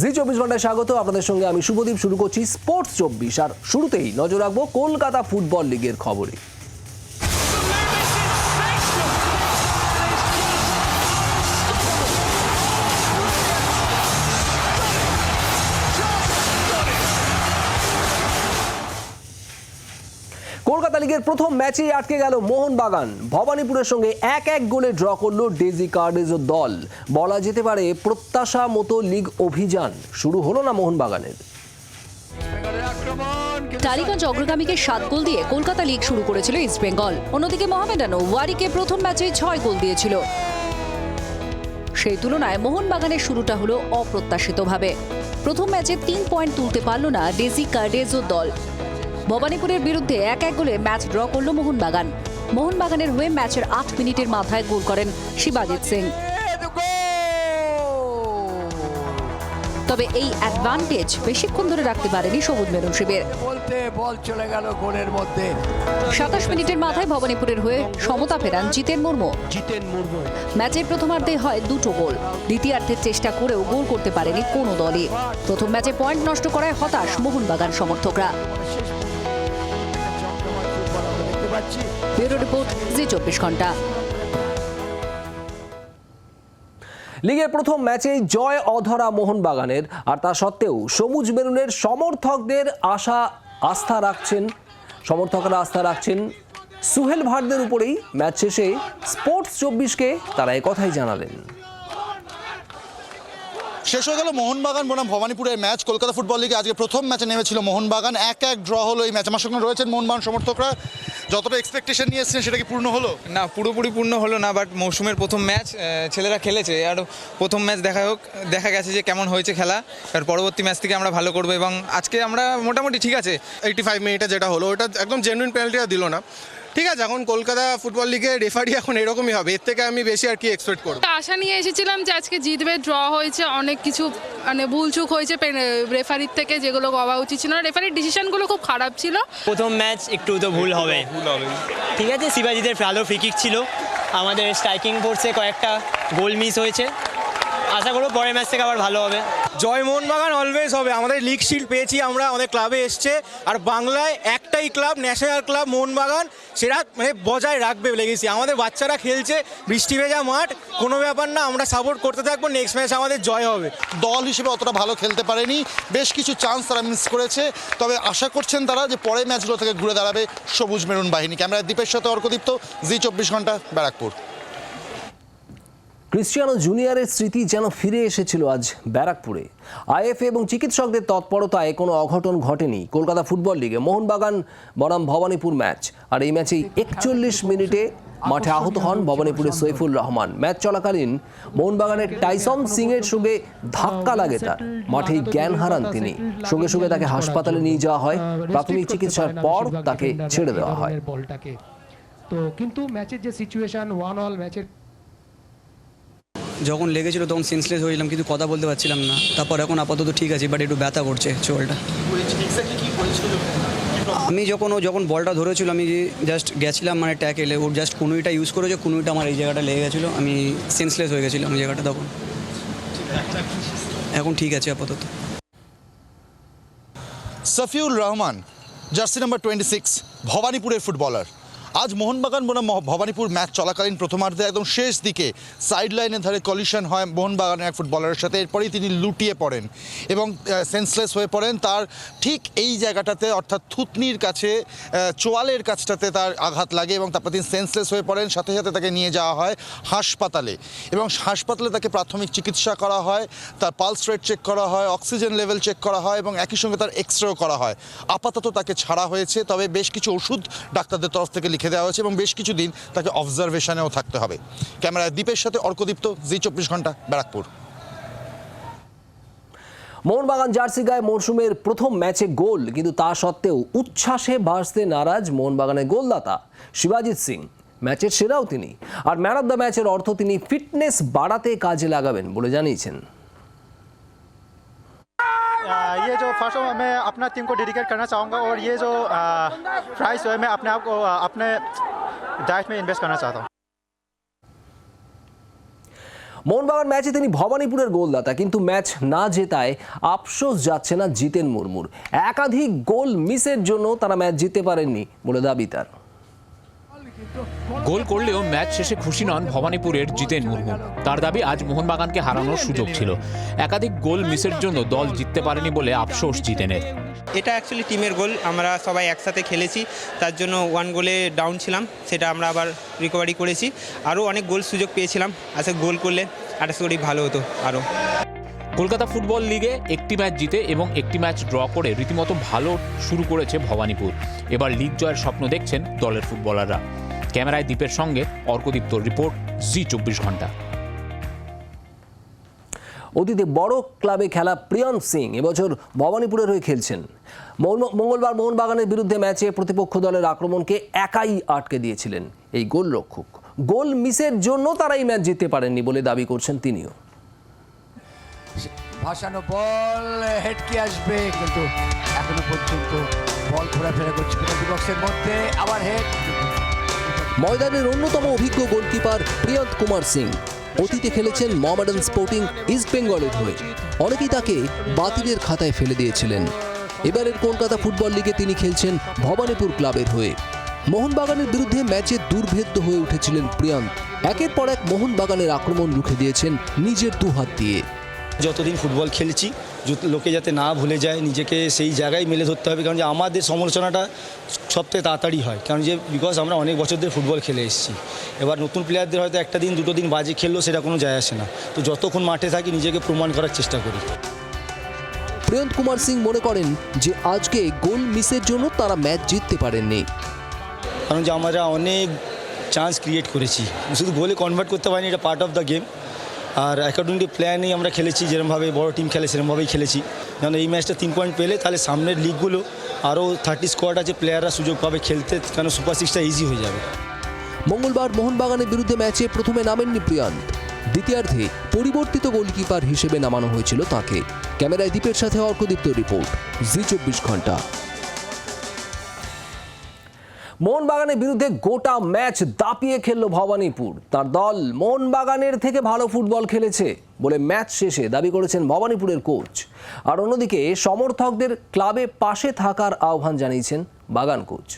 জি চব্বিশ ঘন্টায় স্বাগত। আপনাদের সঙ্গে আমি শুভদীপ, শুরু করছি স্পোর্টস চব্বিশ। আর শুরুতেই নজর রাখব কলকাতা ফুটবল লিগের খবরে। লিগের প্রথম ম্যাচেই আটকে গেল মোহনবাগান। ভবানীপুরের সঙ্গে এক এক গোলে ড্র করল ডেজি কার্ডেজো দল। বলা যেতে পারে, প্রত্যাশা মতো লিগ অভিযান শুরু হলো না মোহনবাগানের। টালিগঞ্জ অগ্রগামীকে সাত গোল দিয়ে কলকাতা লিগ শুরু করেছিল ইস্টবেঙ্গল অন্যদিকে মোহামেডানও ওয়ারিকে প্রথম ম্যাচে ছয় গোল দিয়েছিল। সেই তুলনায় মোহনবাগানের শুরুটা হলো অপ্রত্যাশিতভাবে। প্রথম ম্যাচে তিন পয়েন্ট তুলতে পারল না ডেজি কার্ডেজো দল। ভবানীপুরের বিরুদ্ধে এক এক গোলে ম্যাচ ড্র করল মোহনবাগান। মোহনবাগানের হয়ে ম্যাচের আট মিনিটের মাথায় গোল করেন শিবাজিৎ সিং। তবে এই অ্যাডভান্টেজ বেশিক্ষণ ধরে রাখতে পারেনি সবুজ মেরুন শিবির। বল চলে গেল গোলের মধ্যে। সাতাশ মিনিটের মাথায় ভবানীপুরের হয়ে সমতা ফেরান জিতেন মুর্মু। জিতেন মুর্মু। ম্যাচের প্রথমার্ধে হয় দুটো গোল। দ্বিতীয়ার্ধের চেষ্টা করেও গোল করতে পারেনি কোনো দলই। প্রথম ম্যাচে পয়েন্ট নষ্ট করায় হতাশ মোহনবাগান সমর্থকরা। ব্যুরো রিপোর্ট জি চব্বিশ ঘণ্টা। লিগের প্রথম ম্যাচেই জয় অধরা মোহনবাগানের আর তা সত্ত্বেও সবুজ মেরুনের সমর্থকদের আশা আস্থা রাখছেন সমর্থকরা আস্থা রাখছেন সুহেল ভাটদের উপরেই ম্যাচ শেষে স্পোর্টস চব্বিশকে তারা কথাই জানালেন। শেষ হয়ে গেল মোহনবাগান বনাম ভবানীপুরের ম্যাচ। কলকাতা ফুটবল লিগে আজকে প্রথম ম্যাচে নেমেছিল মোহনবাগান। এক এক ড্র হলো এই ম্যাচ। আমার সঙ্গে রয়েছেন মোহনবাগান সমর্থকরা যতটা এক্সপেকটেশন নিয়ে এসেছেন সেটা কি পূর্ণ হলো? না পুরোপুরি পূর্ণ হলো না বাট মৌসুমের প্রথম ম্যাচ ছেলেরা খেলেছে। আর প্রথম ম্যাচ দেখা হোক দেখা গেছে যে কেমন হয়েছে খেলা। আর পরবর্তী ম্যাচ থেকে আমরা ভালো করব এবং আজকে আমরা মোটামুটি ঠিক আছে। এইটি ফাইভ মিনিটে যেটা হলো ওটা একদম জেনুইন পেনাল্টিটা দিল না। ঠিক আছে এখন কলকাতা ফুটবল লিগে রেফারি এখন এরকমই হবে। এর থেকে আমি বেশি আর কি এক্সপেক্ট করব। আশা নিয়ে এসেছিলাম যে আজকে জিতবে ড্র হয়েছে অনেক কিছু মানে ভুলচুক হয়েছে রেফারির থেকে যেগুলো হওয়া উচিত ছিল না। রেফারির ডিসিশনগুলো খুব খারাপ ছিল। প্রথম ম্যাচ একটু তো ভুল হবে। ঠিক আছে শিবাজিদের ভালো ফ্রিকিক ছিল। আমাদের স্ট্রাইকিং ফোর্সে কয়েকটা গোল মিস হয়েছে। আশা করব পরের ম্যাচ থেকে আবার ভালো হবে। জয় মোহনবাগান অলওয়েজ হবে। আমাদের লিগ শিল্ড পেয়েছি আমরা, আমাদের ক্লাবে এসছে। আর বাংলায় একটাই ক্লাব ন্যাশনাল ক্লাব মোহনবাগান, সেটা মানে বজায় রাখবে লেগেছি আমাদের বাচ্চারা খেলছে, বৃষ্টি ভেজা মাঠ, কোনো ব্যাপার না, আমরা সাপোর্ট করতে থাকব নেক্সট ম্যাচ আমাদের জয় হবে। দল হিসেবে অতটা ভালো খেলতে পারেনি, বেশ কিছু চান্স তারা মিস করেছে। তবে আশা করছেন তারা যে পরের ম্যাচগুলো থেকে ঘুরে দাঁড়াবে সবুজ মেরুন বাহিনী। ক্যামেরা দ্বীপের সাথে অর্কদীপ্ত, জি চব্বিশ ঘণ্টা, ব্যারাকপুর। ক্রিশ্চিয়ানো জুনিয়রের স্মৃতি যেন ফিরে এসেছিল আজ ব্যারাকপুরে। আইএফএ এবং চিকিৎসকদের তৎপরতায় কোনো অঘটন ঘটেনি। কলকাতা ফুটবল লিগে মোহনবাগান, বনাম ভবানীপুর ম্যাচ। আর এই ম্যাচেই একচল্লিশ মিনিটে মাঠে আহত হন ভবানীপুরের সৈফুল রহমান। ম্যাচ চলাকালীন মোহনবাগানের টাইসন সিং এর সঙ্গে ধাক্কা লাগে তার। মাঠেই জ্ঞান হারান তিনি। সঙ্গে সঙ্গে তাকে হাসপাতালে নিয়ে যাওয়া হয়। প্রাথমিক চিকিৎসার পর তাকে ছেড়ে দেওয়া হয়। তো কিন্তু ম্যাচের যে সিচুয়েশন ওয়ান অল ম্যাচের যখন লেগেছিল তখন সেন্সলেস হয়েছিলাম কিন্তু কথা বলতে পারছিলাম না। তারপর এখন আপাতত ঠিক আছে বাট একটু ব্যথা করছে চোলটা। আমি যখন ও যখন বলটা ধরেছিল, আমি জাস্ট গেছিলাম মানে ট্যাকেলে ওর জাস্ট কুনুইটা ইউজ করেছে, কুনুইটা আমার এই জায়গাটা লেগে গেছিল, আমি সেন্সলেস হয়ে গেছিলাম ওই জায়গাটা তখন। এখন ঠিক আছে আপাতত। Safiul Rahman, jersey number twenty six ভবানীপুরের footballer আজ মোহনবাগান বনাম ভবানীপুর ম্যাচ চলাকালীন প্রথমার্ধে একদম শেষ দিকে সাইড লাইনের ধারে কলিশন হয় মোহনবাগানের এক ফুটবলারের সাথে। এরপরেই তিনি লুটিয়ে পড়েন এবং সেন্সলেস হয়ে পড়েন। তার ঠিক এই জায়গাটাতে, অর্থাৎ থুতনির কাছে চোয়ালের কাছটাতে তার আঘাত লাগে এবং তারপর তিনি সেন্সলেস হয়ে পড়েন। সাথে সাথে তাকে নিয়ে যাওয়া হয় হাসপাতালে এবং হাসপাতালে তাকে প্রাথমিক চিকিৎসা করা হয়, তার পালস রেট চেক করা হয় অক্সিজেন লেভেল চেক করা হয় এবং একই সঙ্গে তার এক্স করা হয়। আপাতত তাকে ছাড়া হয়েছে। তবে বেশ কিছু ওষুধ ডাক্তারদের তরফ থেকে লিখে দেওয়া হয়েছে এবং বেশ কিছু দিন তাকে অবজারভেশনেও থাকতে হবে। ক্যামেরায় দ্বীপের সাথে অর্কদীপ্ত, জি চব্বিশ ঘণ্টা, ব্যারাকপুর। মোহনবাগান জার্সি গায়ে মরশুমের প্রথম ম্যাচে গোল, কিন্তু তা সত্ত্বেও উচ্ছ্বাসে ভাসতে নারাজ মোহনবাগানের গোলদাতা শিবাজিৎ সিং। ম্যাচের সেরাও তিনি। আর ম্যান অফ দ্য ম্যাচের অর্থ তিনি ফিটনেস বাড়াতে কাজে লাগাবেন বলে জানিয়েছেন। ये जो फर्स्ट मैं अपना टीम को डेडिकेट करना चाहूँगा और ये जो प्राइस है मैं अपने आप को आ, अपने डाइट में इन्वेस्ट करना चाहता हूँ মোহনবাগান ম্যাচে তিনি ভবানীপুরের গোলদাতা কিন্তু ম্যাচ না জেতায় আফসোস যাচ্ছে না জিতেন মুর্মুর একাধিক গোল মিসের জন্য তারা ম্যাচ জিততে পারেননি বলে দাবি তার গোল করলেও ম্যাচ শেষে খুশি নন ভবানীপুরের জিতেন মুর্মু। তার দাবি আজ মোহনবাগানকে হারানোর সুযোগ ছিল। একাধিক গোল মিসের জন্য দল জিততে পারেনি বলে আফসোস জিতেনের। এটা অ্যাকচুয়ালি টিমের গোল। আমরা সবাই একসাথে খেলেছি। তার জন্য ওয়ান গোলে ডাউন ছিলাম। সেটা আমরা আবার রিকভারি করেছি। আরও অনেক গোল সুযোগ পেয়েছিলাম। আচ্ছা গোল করলে আশা করি ভালো হতো আরও। কলকাতা ফুটবল লিগে একটি ম্যাচ জিতে এবং একটি ম্যাচ ড্র করে রীতিমতো ভালো শুরু করেছে ভবানীপুর। এবার লিগ জয়ের স্বপ্ন দেখছেন দলের ফুটবলাররা। ক্যামেরায় দ্বীপের সঙ্গে অর্কদীপ্ত রিপোর্ট জি চব্বিশ ঘণ্টা। অতীতে বড় ক্লাবে খেলা প্রিয়ন সিং এবছর ভবানীপুরের হয়ে খেলছেন। মঙ্গলবার মোহনবাগানের বিরুদ্ধে ম্যাচে প্রতিপক্ষ দলের আক্রমণকে একাই আটকে দিয়েছিলেন এই গোলরক্ষক। গোল মিসের জন্য তারা এই ম্যাচ জিততে পারেননি বলে দাবি করছেন তিনিও। ভাসানো বল হেডকে আসবে কিন্তু এখনও পর্যন্ত বল ঘোরাফেরা করছে বক্সের মধ্যে। আবার হেড ময়দানের অন্যতম অভিজ্ঞ গোলকিপার প্রিয়ন্ত কুমার সিং। অতীতে খেলেছেন মহামেডান স্পোর্টিং ইস্ট বেঙ্গলের হয়ে। অনেকেই তাকে বাতিলের খাতায় ফেলে দিয়েছিলেন। এবারের কলকাতা ফুটবল লিগে তিনি খেলছেন ভবানীপুর ক্লাবের হয়ে। মোহনবাগানের বিরুদ্ধে ম্যাচে দুর্ভেদ্য হয়ে উঠেছিলেন প্রিয়ন্ত একের পর এক মোহনবাগানের আক্রমণ রুখে দিয়েছেন নিজের দুহাত দিয়ে। যতদিন ফুটবল খেলছি লোকে যাতে না ভুলে যায় নিজেকে সেই জায়গায় মেলে ধরতে হবে। কারণ যে আমাদের সমালোচনাটা সবথেকে তাড়াতাড়ি হয়। কারণ যে বিকজ আমরা অনেক বছর ধরে ফুটবল খেলে এসেছি। এবার নতুন প্লেয়ারদের হয়তো একটা দিন দুটো দিন বাজে খেললেও সেটা কোনো যায় আসে না। তো যতক্ষণ মাঠে থাকি নিজেকে প্রমাণ করার চেষ্টা করি। প্রিয়ন্ত কুমার সিং মনে করেন যে আজকে গোল মিসের জন্য তারা ম্যাচ জিততে পারেননি। কারণ যে আমরা অনেক চান্স ক্রিয়েট করেছি। শুধু গোলে কনভার্ট করতে পারিনি এটা পার্ট অফ দ্য গেম আর অ্যাকর্ডিং টু প্ল্যানেই আমরা খেলেছি যেরকমভাবে বড় টিম খেলে সেরকমভাবেই খেলেছি। যেমন এই ম্যাচটা তিন পয়েন্ট পেলে, তাহলে সামনের লিগগুলো আরও থার্টি স্কোয়াড আছে প্লেয়াররা সুযোগ পাবে খেলতে, কেন সুপার সিক্সটা ইজি হয়ে যাবে। মঙ্গলবার মোহনবাগানের বিরুদ্ধে ম্যাচে প্রথমে নামেননি প্রিয়ান্ত দ্বিতীয়ার্ধে পরিবর্তিত গোলকিপার হিসেবে নামানো হয়েছিল তাকে। ক্যামেরায় দ্বীপের সাথে অর্কদীপ্ত রিপোর্ট, জি চব্বিশ ঘণ্টা। মোহনবাগানের বিরুদ্ধে গোটা ম্যাচ দাপিয়ে খেলল ভবানীপুর। তার দল মোহনবাগানের থেকে ভালো ফুটবল খেলেছে বলে ম্যাচ শেষে দাবি করেছেন ভবানীপুরের কোচ। আর অন্যদিকে সমর্থকদের ক্লাবে পাশে থাকার আহ্বান জানিয়েছেন বাগান কোচ।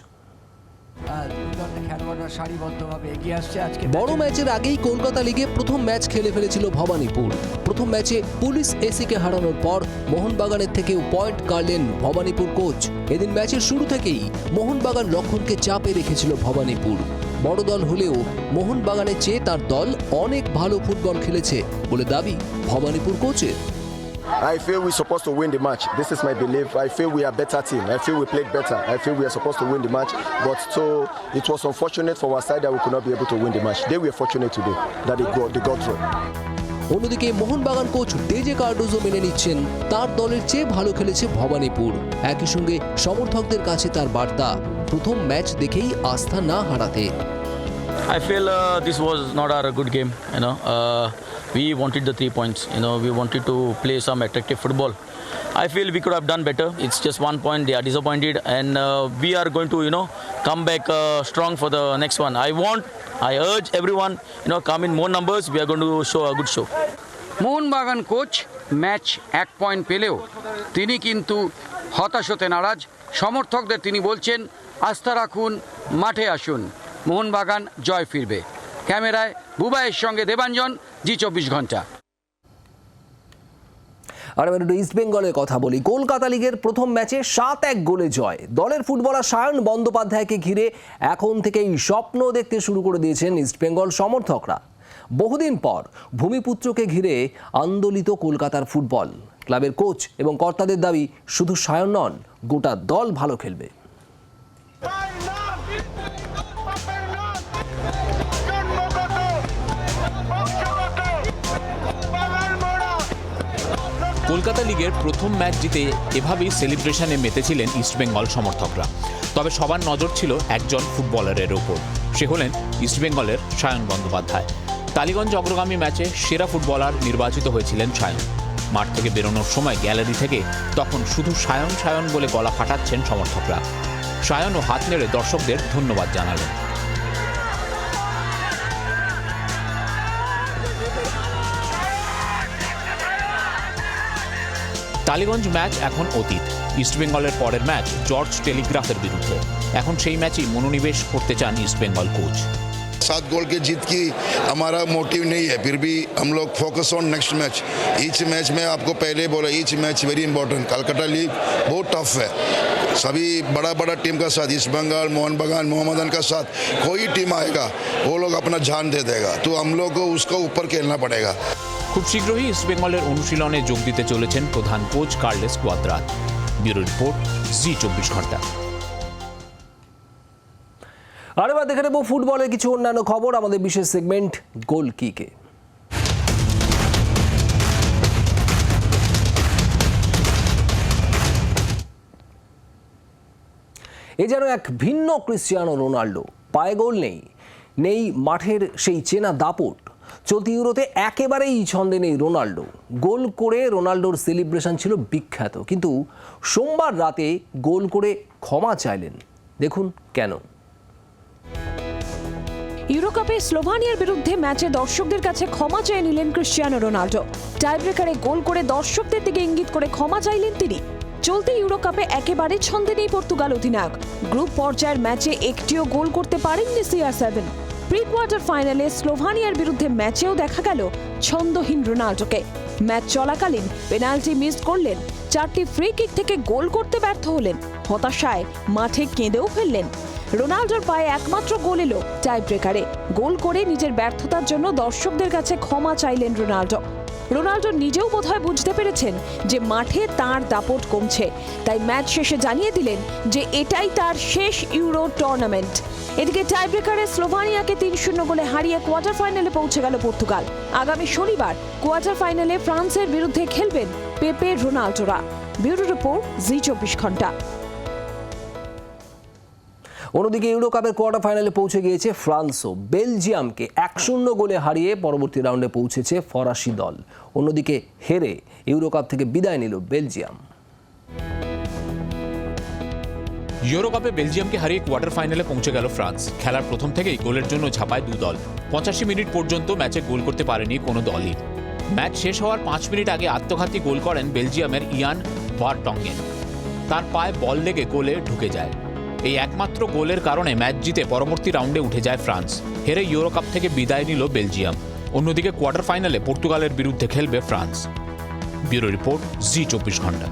বড় ম্যাচের আগেই কলকাতা লিগে প্রথম ম্যাচ খেলে ফেলেছিল ভবানীপুর। প্রথম ম্যাচে পুলিশ এসিকে হারানোর পর মোহনবাগানের থেকেও পয়েন্ট কাড়লেন ভবানীপুর কোচ। এদিন ম্যাচের শুরু থেকেই মোহনবাগান লক্ষণকে চাপে রেখেছিল ভবানীপুর। বড় দল হলেও মোহনবাগানের চেয়ে তার দল অনেক ভালো ফুটবল খেলেছে বলে দাবি ভবানীপুর কোচের। I feel we're supposed to win the match. This is my belief. I feel we are a better team. I feel we played better. I feel we are supposed to win the match. But so it was unfortunate for our side that we could not be able to win the match. They were fortunate today that they got, they got through. অন্যদিকে Mohun Bagan coach ডেজে Cardozo মেনে নিচ্ছেন তার দলের চেয়ে ভালো খেলেছে ভবানীপুর একই সঙ্গে সমর্থকদের কাছে তার বার্তা প্রথম ম্যাচ দেখেই আস্থা না হারাতে I feel uh, this was not our good game. You know, uh, we wanted the three points. You know, we wanted to play some attractive football. I feel we could have done better. It's just one point. They are disappointed, and uh, we are going to, you know, come back uh, strong for the next one. I want, I urge everyone, you know, come in more numbers. We are going to show a good show. Mohun Bagan coach match এক point পেলেও তিনি কিন্তু হতাশ হতে নারাজ সমর্থকদের তিনি বলছেন আস্থা রাখুন মাঠে আসুন মোহনবাগান জয় ফিরবে। ক্যামেরায় বুবাইয়ের সঙ্গে দেবাঞ্জন জি চব্বিশ ঘণ্টা। আর এবার একটু ইস্ট বেঙ্গলের কথা বলি। কলকাতা লিগের প্রথম ম্যাচে সাত এক গোলে জয়। দলের ফুটবলার সায়ন বন্দ্যোপাধ্যায়কে ঘিরে এখন থেকেই স্বপ্ন দেখতে শুরু করে দিয়েছেন ইস্ট বেঙ্গল সমর্থকরা। বহুদিন পর ভূমিপুত্রকে ঘিরে আন্দোলিত কলকাতার ফুটবল। ক্লাবের কোচ এবং কর্তাদের দাবি শুধু সায়ন নন গোটা দল ভালো খেলবে। কলকাতা লিগের প্রথম ম্যাচ জিতে এভাবেই সেলিব্রেশনে মেতেছিলেন ইস্টবেঙ্গল সমর্থকরা। তবে সবার নজর ছিল একজন ফুটবলারের ওপর। সে হলেন ইস্টবেঙ্গলের সায়ন বন্দ্যোপাধ্যায়। টালিগঞ্জ অগ্রগামী ম্যাচে সেরা ফুটবলার নির্বাচিত হয়েছিলেন সায়ন। মাঠ থেকে বেরোনোর সময় গ্যালারি থেকে তখন শুধু সায়ন সায়ন বলে গলা ফাটাচ্ছেন সমর্থকরা। সায়ন ও হাত নেড়ে দর্শকদের ধন্যবাদ জানালেন। টালিগঞ্জ ম্যাচ এখন অতীত ইস্টবেঙ্গলের পরের ম্যাচ জর্জ টেলিগ্রাফের বিরুদ্ধে এখন সেই ম্যাচই মনোনিবেশ করতে চান ইস্টবেঙ্গল কোচ सात गोल की जीत की हमारा मोटिव नहीं है फिर भी हम लोग focus on next match each match में आपको पहले बोला each match very important Calcutta league बहुत टफ है सभी बड़ा बड़ा टीम का साथ ईस्ट बंगाल मोहन बगान मोहम्मदन का साथ कोई टीम आएगा वो लोग अपना जान दे देगा तो हम लोग को उसका ऊपर खेलना पड़ेगा খুব শীঘ্রই ইস্টবেঙ্গলের অনুশীলনে যোগ দিতে চলেছেন প্রধান coach Carles Cuadrat. Bureau report, Zee চব্বিশ ঘণ্টা। আর এবার দেখে নেব ফুটবলের কিছু অন্যান্য খবর, আমাদের বিশেষ সেগমেন্ট গোল কিকে এ যেন এক ভিন্ন ক্রিশ্চিয়ানো রোনাল্ডো, পায়ে গোল নেই নেই মাঠের সেই চেনা দাপট চলতি ইউরোতে একেবারেই ছন্দে নেই রোনাল্ডো। গোল করে রোনাল্ডোর সেলিব্রেশন ছিল বিখ্যাত। কিন্তু সোমবার রাতে গোল করে ক্ষমা চাইলেন। দেখুন কেন। ইউরোকাপে স্লোভানিয়ার বিরুদ্ধে ম্যাচে দর্শকদের কাছে ক্ষমা চেয়ে নিলেন ক্রিশ্চিয়ানো রোনাল্ডো। টাইব্রেকারে গোল করে দর্শকদের দিকে ইঙ্গিত করে ক্ষমা চাইলেন তিনি। চলতি ইউরোকাপে একেবারে ছন্দে নেই পর্তুগাল অধিনায়ক। গ্রুপ পর্যায়ের ম্যাচে একটিও গোল করতে পারেননি সিআর সেভেন। প্রি কোয়ার্টার ফাইনালে স্লোভানিয়ার বিরুদ্ধে ম্যাচেও দেখা গেল ছন্দহীন রোনাল্ডোকে। ম্যাচ চলাকালীন পেনাল্টি মিস করলেন, চারটি ফ্রি কিক থেকে গোল করতে ব্যর্থ হলেন, হতাশায় মাঠে কেঁদেও ফেললেন। রোনাল্ডোর পায়ে একমাত্র গোল এলো টাই ব্রেকারে গোল করে নিজের ব্যর্থতার জন্য দর্শকদের কাছে ক্ষমা চাইলেন রোনাল্ডো। রোনাল্ডো নিজেও বোধহয় বুঝতে পেরেছেন যে মাঠে তার দাপট কমছে, তাই ম্যাচ শেষে জানিয়ে দিলেন যে এটাই তার শেষ ইউরো টুর্নামেন্ট। এদিকে টাই ব্রেকারে স্লোভানিয়াকে তিন শূন্য গোলে হারিয়ে কোয়ার্টার ফাইনালে পৌঁছে গেল পর্তুগাল। আগামী শনিবার কোয়ার্টার ফাইনালে ফ্রান্সের বিরুদ্ধে খেলবেন পেপে রোনাল্ডোরা ব্যুরো রিপোর্ট, জি চব্বিশ ঘণ্টা। অন্যদিকে ইউরো কাপের কোয়ার্টার ফাইনালে পৌঁছে গিয়েছে ফ্রান্সও। বেলজিয়ামকে এক শূন্য গোলে হারিয়ে পরবর্তী রাউন্ডে পৌঁছেছে ফরাসি দল। অন্যদিকে হেরে ইউরো কাপ থেকে বিদায় নিল বেলজিয়াম। ইউরোকাপে বেলজিয়ামকে হারিয়ে কোয়ার্টার ফাইনালে পৌঁছে গেল ফ্রান্স। খেলার প্রথম থেকেই গোলের জন্য ঝাঁপায় দু দল। পঁচাশি মিনিট পর্যন্ত ম্যাচে গোল করতে পারেনি কোনো দলই। ম্যাচ শেষ হওয়ার পাঁচ মিনিট আগে আত্মঘাতী গোল করেন বেলজিয়ামের ইয়ান বার ভারটঙ্গেন তার পায়ে বল লেগে গোলে ঢুকে যায়। এই একমাত্র গোলের কারণে ম্যাচ জিতে পরবর্তী রাউন্ডে উঠে যায় ফ্রান্স। হেরে ইউরোকাপ থেকে বিদায় নিল বেলজিয়াম। অন্যদিকে কোয়ার্টার ফাইনালে পর্তুগালের বিরুদ্ধে খেলবে ফ্রান্স। ব্যুরো রিপোর্ট, জি চব্বিশ ঘণ্টা।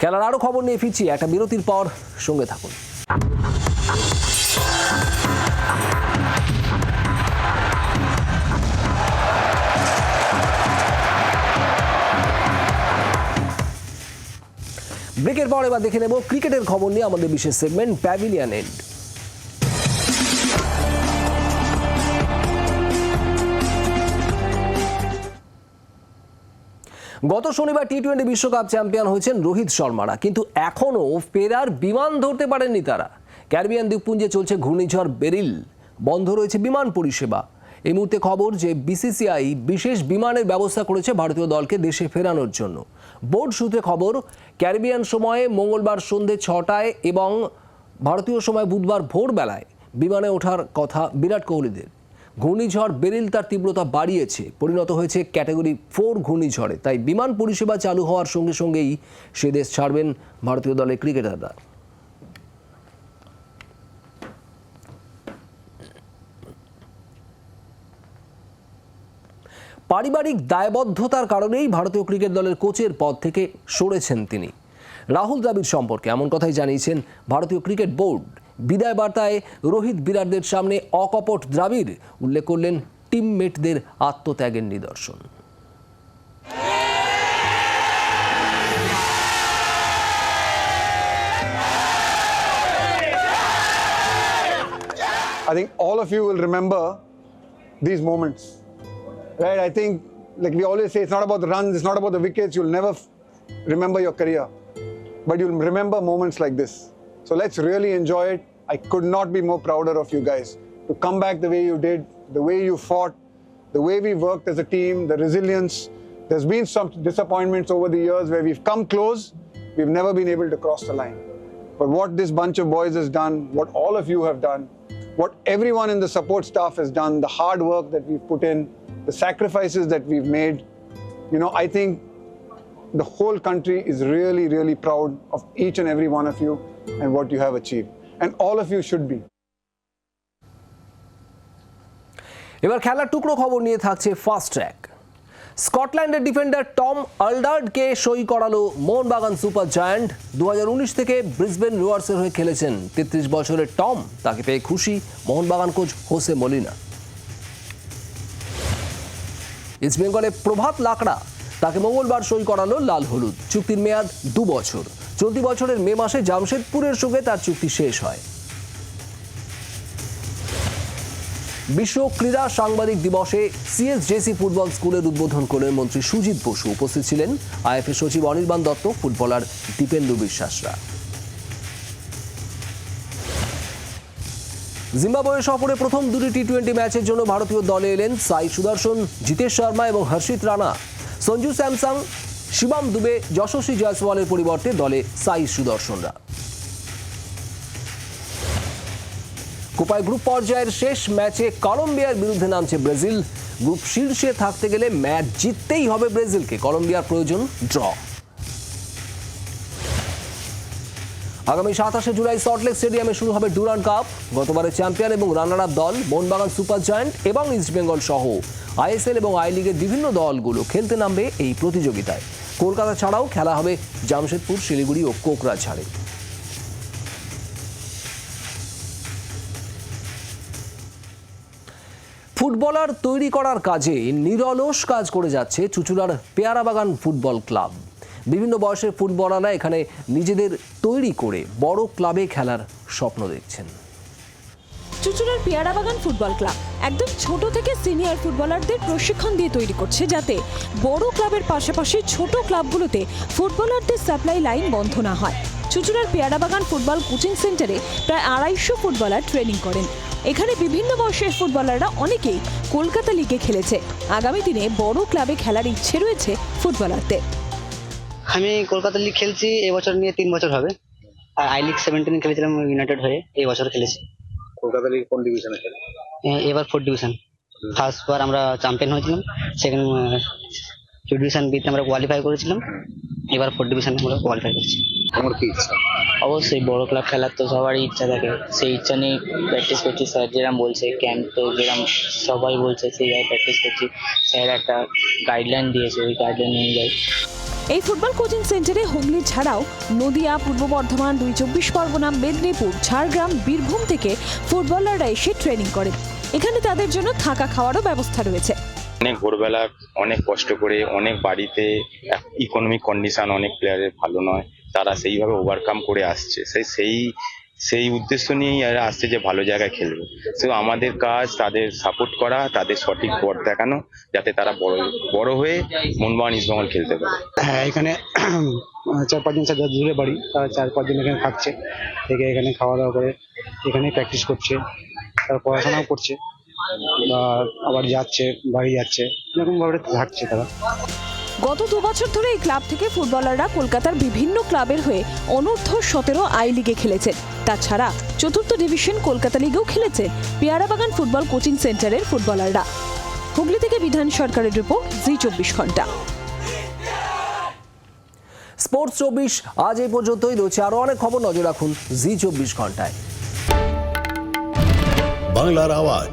খেলার আরও খবর নিয়ে ফিরছি। একটা বিরতির পর সঙ্গে থাকুন। ব্রেকের পর এবার দেখে নেব ক্রিকেটের খবর নিয়ে আমাদের বিশেষ সেগমেন্ট প্যাভিলিয়ান এন্ড গত শনিবার টি টোয়েন্টি বিশ্বকাপ চ্যাম্পিয়ন হয়েছেন রোহিত শর্মারা, কিন্তু এখনও ফেরার বিমান ধরতে পারেননি তারা। ক্যারিবিয়ান দ্বীপপুঞ্জে চলছে ঘূর্ণিঝড় বেরিল। বন্ধ রয়েছে বিমান পরিষেবা। এই মুহূর্তে খবর যে বিসিসিআই বিশেষ বিমানের ব্যবস্থা করেছে ভারতীয় দলকে দেশে ফেরানোর জন্য। বোর্ড সূত্রে খবর, ক্যারিবিয়ান সময়ে মঙ্গলবার সন্ধে ছটায় এবং ভারতীয় সময় বুধবার ভোরবেলায় বিমানে ওঠার কথা বিরাট কোহলিদের। ঘূর্ণিঝড় বেরিল তার তীব্রতা বাড়িয়েছে। পরিণত হয়েছে ক্যাটাগরি ফোর ঘূর্ণিঝড়ে। তাই বিমান পরিষেবা চালু হওয়ার সঙ্গে সঙ্গেই সে দেশ ছাড়বেন ভারতীয় দলের ক্রিকেটাররা পারিবারিক দায়বদ্ধতার কারণেই ভারতীয় ক্রিকেট দলের কোচের পদ থেকে সরেছেন তিনি। রাহুল দ্রাবিড় সম্পর্কে এমন কথাই জানিয়েছেন ভারতীয় ক্রিকেট বোর্ড। বিদায় বার্তায় রোহিত বিরাটদের সামনে অকপট দ্রাবিড় উল্লেখ করলেন টিমমেটদের আত্মত্যাগের নিদর্শন I think all of you will remember these moments, right? I think, like we always say, it's not about the runs, it's not about the wickets. You'll never remember your career, but you'll remember moments like this. So let's really enjoy it. I could not be more prouder of you guys to come back the way you did, the way you fought, the way we worked as a team, the resilience. There's been some disappointments over the years where we've come close, we've never been able to cross the line. But what this bunch of boys has done, what all of you have done, what everyone in the support staff has done, the hard work that we've put in, the sacrifices that we've made, you know, I think the whole country is really, really proud of each and every one of you and what you have achieved. And all of you should be. এবার খেলার টুকরো খবর নিয়ে থাকছে fast track স্কটল্যান্ডের defender Tom আলডার্ডকে সই করালো মোহনবাগান সুপার জায়ান্ট। দু থেকে ব্রিসবেন রোয়ার্সের হয়ে খেলেছেন তেত্রিশ বছরের টম। তাকে পেয়ে খুশি Mohun Bagan coach Jose Molina. East বেঙ্গলে প্রভাত লাকড়া তাকে মঙ্গলবার সই করালো লাল হলুদ। চুক্তির মেয়াদ দু বছর। চলতি বছরের মে মাসে জামশেদপুরের সঙ্গে তার চুক্তি শেষ হয়। বিশ্ব ক্রীড়া সাংবাদিক দিবসে সিএসজেসি ফুটবল স্কুলের উদ্বোধন করলেন মন্ত্রী সুজিত বসু। উপস্থিত ছিলেন আইএফএ সচিব অনির্বাণ দত্ত, ফুটবলার দীপেন্দু বিশ্বাসরা। জিম্বাবুয়ে সফরে প্রথম দুটি টি টোয়েন্টি ম্যাচের জন্য ভারতীয় দলে এলেন সাই সুদর্শন, জিতেশ শর্মা এবং হর্ষিত রানা। সঞ্জু স্যামসাং শিবাম দুবে যশস্বী জয়সওয়ালের পরিবর্তে দলে সাই সুদর্শনরা। কোপায় গ্রুপ পর্যায়ের শেষ ম্যাচে কলম্বিয়ার বিরুদ্ধে নামছে ব্রাজিল। গ্রুপ শীর্ষে থাকতে গেলে ম্যাচ জিততেই হবে ব্রাজিলকে। কলম্বিয়ার প্রয়োজন ড্র। আগামী সাতাশে জুলাই সল্টলেক স্টেডিয়ামে শুরু হবে ডুরান কাপ। গতবারের চ্যাম্পিয়ন এবং রানার আপ দল মোহনবাগান সুপার জায়ান্ট এবং ইস্টবেঙ্গল সহ। আইএসএল এবং আই লিগের বিভিন্ন দলগুলো খেলতে নামবে এই প্রতিযোগিতায়। কলকাতা ছাড়াও খেলা হবে জামশেদপুর, শিলিগুড়ি ও কোকরাঝাড়ে। ফুটবলার তৈরি করার কাজে নিরলস কাজ করে যাচ্ছে চুচুড়ার পেয়ারাবাগান ফুটবল ক্লাব। বিভিন্ন বয়সের ফুটবলাররা এখানে নিজেদের তৈরি করে বড় ক্লাবে খেলার স্বপ্ন দেখছেন। চুচুড়ার পেয়ারাবাগান ফুটবল ক্লাব একদম ছোট থেকে সিনিয়র ফুটবলারদের প্রশিক্ষণ দিয়ে তৈরি করছে যাতে বড় ক্লাবের পাশাপাশি ছোট ক্লাবগুলোতে ফুটবলারদের সাপ্লাই লাইন বন্ধ না হয়। চুচুড়ার পেয়ারা বাগান ফুটবল কোচিং সেন্টারে প্রায় আড়াইশো ফুটবলার ট্রেনিং করেন। এখানে বিভিন্ন বয়সের ফুটবলাররা অনেকেই কলকাতা লিগে খেলেছে। আগামী দিনে বড় ক্লাবে খেলার ইচ্ছে রয়েছে ফুটবলারদের। আমি কলকাতা লিগ খেলছি এবছর নিয়ে তিন বছর হবে। আর আই লিগ সেভেন্টিন খেলেছিলাম ইউনাইটেড হয়ে এই বছর খেলেছি। কলকাতা লিগ কোন ডিভিশনে খেলে? এবার ফোর্থ ডিভিশন ফার্স্ট বার আমরা চ্যাম্পিয়ন হয়েছিলাম সেকেন্ড ডিভিশন বিতে আমরা কোয়ালিফাই করেছিলাম। এবার ফোর্থ ডিভিশনে আমরা কোয়ালিফাই করছি। তোমার কি ইচ্ছা? অবশ্যই বড় ক্লাব খেলার তো সবারই ইচ্ছা থাকে। সেই ইচ্ছা নিয়ে প্র্যাকটিস করছি। স্যার যেরকম বলছে ক্যাম্প তো যেরকম সবাই বলছে সেইভাবে প্র্যাকটিস করছি। স্যার একটা গাইডলাইন দিয়েছে ওই গাইডলাইন অনুযায়ী। এই ফুটবল কোচিং সেন্টারে হুগলি ছাড়াও নদিয়া পূর্ব বর্ধমান দুই চব্বিশ পরগনা মেদিনীপুর ঝাড়গ্রাম বীরভূম থেকে ফুটবলাররা এসে ট্রেনিং করে এখানে তাদের জন্য থাকা খাওয়ারও ব্যবস্থা রয়েছে। অনেক ভোরবেলা, অনেক কষ্ট করে, অনেক বাড়িতে ইকোনমিক কন্ডিশন অনেক প্লেয়ারের ভালো নয়, তারা সেইভাবে ওভারকাম করে আসছে। সেই সেই সেই উদ্দেশ্য নিয়েই এরা আসছে যে ভালো জায়গায় খেলবে। তো আমাদের কাজ তাদের সাপোর্ট করা, তাদের সঠিক পথ দেখানো, যাতে তারা বড় বড় হয়ে মনবান ইস্টবেঙ্গল খেলতে পারে। হ্যাঁ এখানে চার পাঁচজন স্যার দূরে বাড়ি, তারা চার পাঁচজন এখানে থাকছে, থেকে এখানে খাওয়া দাওয়া করে এখানে প্র্যাকটিস করছে, তারা পড়াশোনাও করছে। বা আবার যাচ্ছে বাড়ি যাচ্ছে এরকমভাবে থাকছে তারা। গত দু বছর ধরে এই ক্লাব থেকে ফুটবলাররা কলকাতার বিভিন্ন ক্লাবের হয়ে অনূর্ধ্ব সতেরো আই লিগে খেলেছেন তাছাড়া চতুর্থ ডিভিশন কলকাতা লিগেও খেলেছে পেয়ারাবাগান ফুটবল কোচিং সেন্টারের ফুটবলাররা। হুগলি থেকে বিধান সরকারের রিপোর্ট জি চব্বিশ ঘণ্টা। স্পোর্টস চব্বিশ আজ এই পর্যন্তই রয়েছে আরও অনেক খবর নজর রাখুন জি চব্বিশ ঘন্টায়। বাংলার আওয়াজ।